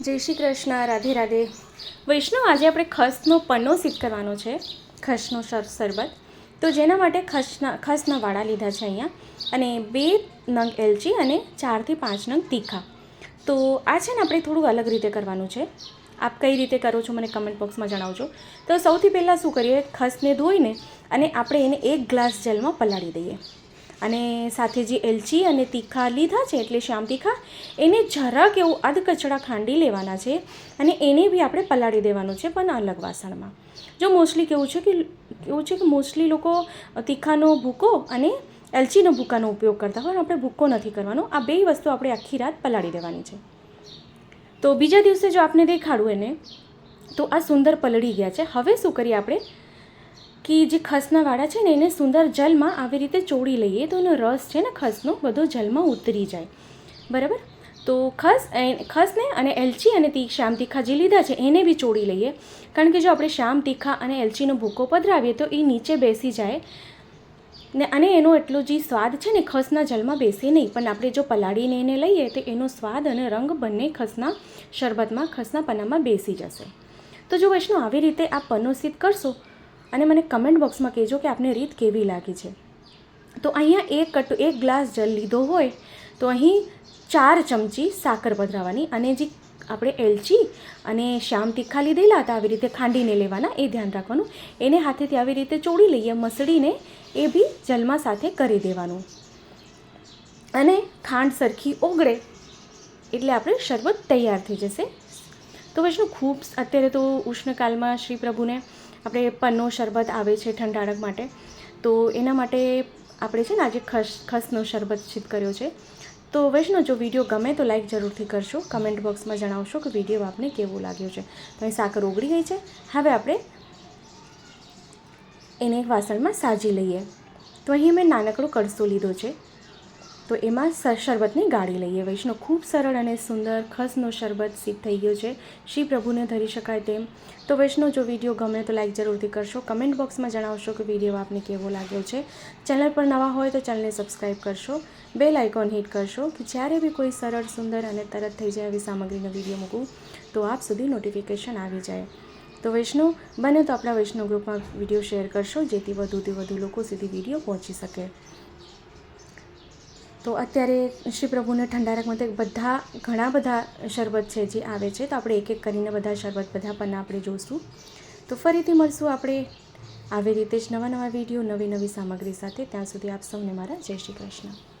જય શ્રી કૃષ્ણ, રાધે રાધે. વૈષ્ણવ, આજે આપણે ખસનો પન્નો સિદ્ધ કરવાનો છે. ખસનો શર- શરબત તો જેના માટે ખસના ખસના વાડા લીધા છે અહીંયા. અને બે નંગ એલચી અને ચારથી પાંચ નંગ તીખા. તો આ છે ને આપણે થોડું અલગ રીતે કરવાનું છે. આપ કઈ રીતે કરો છો મને કમેન્ટ બોક્સમાં જણાવજો. તો સૌથી પહેલાં શું કરીએ? ખસને ધોઈને અને આપણે એને એક ગ્લાસ જેલમાં પલાળી દઈએ. અને સાથે જે એલચી અને તીખા લીધા છે, એટલે શ્યામ તીખા, એને જરાક એવું અધકચડા ખાંડી લેવાના છે અને એને બી આપણે પલાળી દેવાનું છે, પણ અલગ વાસણમાં. જો મોસ્ટલી કેવું છે કે, કેવું છે કે મોસ્ટલી લોકો તીખાનો ભૂકો અને એલચીનો ભૂકાનો ઉપયોગ કરતા હોય, આપણે ભૂકો નથી કરવાનો. આ બે વસ્તુ આપણે આખી રાત પલાળી દેવાની છે. તો બીજા દિવસે જો આપને દેખાડું એને, તો આ સુંદર પલળી ગયા છે. હવે શું કરીએ આપણે? કે જે ખસના વાળા છે ને, એને સુંદર જલમાં આવી રીતે ચોળી લઈએ તો એનો રસ છે ને, ખસનો બધો જલમાં ઉતરી જાય. બરાબર? તો ખસ ખસને અને એલચી અને તી, શ્યામ તીખા જે લીધા છે, એને બી ચોળી લઈએ. કારણ કે જો આપણે શ્યામ તીખા અને એલચીનો ભૂકો પધરાવીએ તો એ નીચે બેસી જાય. ને, અને એનો એટલો જે સ્વાદ છે ને, ખસના જલમાં બેસે નહીં. પણ આપણે જો પલાળીને એને લઈએ તો એનો સ્વાદ અને રંગ બંને ખસના શરબતમાં, ખસના પન્નામાં બેસી જશે. તો જો વૈષ્ણવ આવી રીતે આ પનોસિત કરશો અને મને કમેન્ટ બોક્સમાં કહેજો કે આપને રીત કેવી લાગી છે. તો અહીંયા એક કટ, એક ગ્લાસ જલ લીધો હોય, તો અહીં ચાર ચમચી સાકર પધરાવાની અને જે આપણે એલચી અને શ્યામ તીખા લીધેલા હતા, આવી રીતે ખાંડીને લેવાના, એ ધ્યાન રાખવાનું. એને હાથેથી આવી રીતે ચોળી લઈએ, મસળીને એ બી જલમાં સાથે કરી દેવાનું. અને ખાંડ સરખી ઓગળે એટલે આપણે શરબત તૈયાર થઈ જશે. તો વૈષ્ણવ, ખૂબ, અત્યારે તો ઉષ્ણકાલમાં શ્રી પ્રભુને આપણે પન્નો શરબત આવે છે ઠંડાડક માટે. તો એના માટે આપણે છે ને આજે ખસ, ખસનો શરબત સિદ્ધ કર્યો છે. તો વૈષ્ણવ, જો વીડિયો ગમે તો લાઈક જરૂરથી કરશો. કમેન્ટ બોક્સમાં જણાવશો કે વીડિયો આપને કેવો લાગ્યો છે. તો અહીં સાકર ઓગળી ગઈ છે. હવે આપણે એને એક વાસણમાં સાજી લઈએ. તો અહીં મેં નાનકડો કડસો લીધો છે. તો એમાં શરબતને ગાળી લઈએ. વૈષ્ણવ ખૂબ સરળ અને સુંદર ખસનો શરબત સિદ્ધ થઈ ગયો છે. શ્રી પ્રભુને ધરી શકાય તેમ. તો વૈષ્ણવ, જો વીડિયો ગમે તો લાઈક જરૂરથી કરશો. કમેન્ટ બોક્સમાં જણાવશો કે વીડિયો આપને કેવો લાગ્યો છે. ચેનલ પર નવા હોય તો ચેનલને સબસ્ક્રાઈબ કરશો. બેલ આઇકોન હિટ કરશો કે જ્યારે બી કોઈ સરળ, સુંદર અને તરત થઈ જાય એવી સામગ્રીનો વીડિયો મૂકું, તો આપ સુધી નોટિફિકેશન આવી જાય. તો વૈષ્ણવ, બને તો આપણા વૈષ્ણવ ગ્રુપમાં વીડિયો શેર કરશો જેથી વધુથી વધુ લોકો સુધી વીડિયો પહોંચી શકે. તો અત્યારે શ્રી પ્રભુને ઠંડારક માટે બધા, ઘણા બધા શરબત છે જે આવે છે. તો આપણે એક એક કરીને બધા શરબત બધા પણ આપણે જોઈશું તો ફરીથી મળશું આપણે આવી રીતે જ નવા નવા વીડિયો, નવી નવી સામગ્રી સાથે. ત્યાં સુધી આપ સૌને મારા જય શ્રી કૃષ્ણ.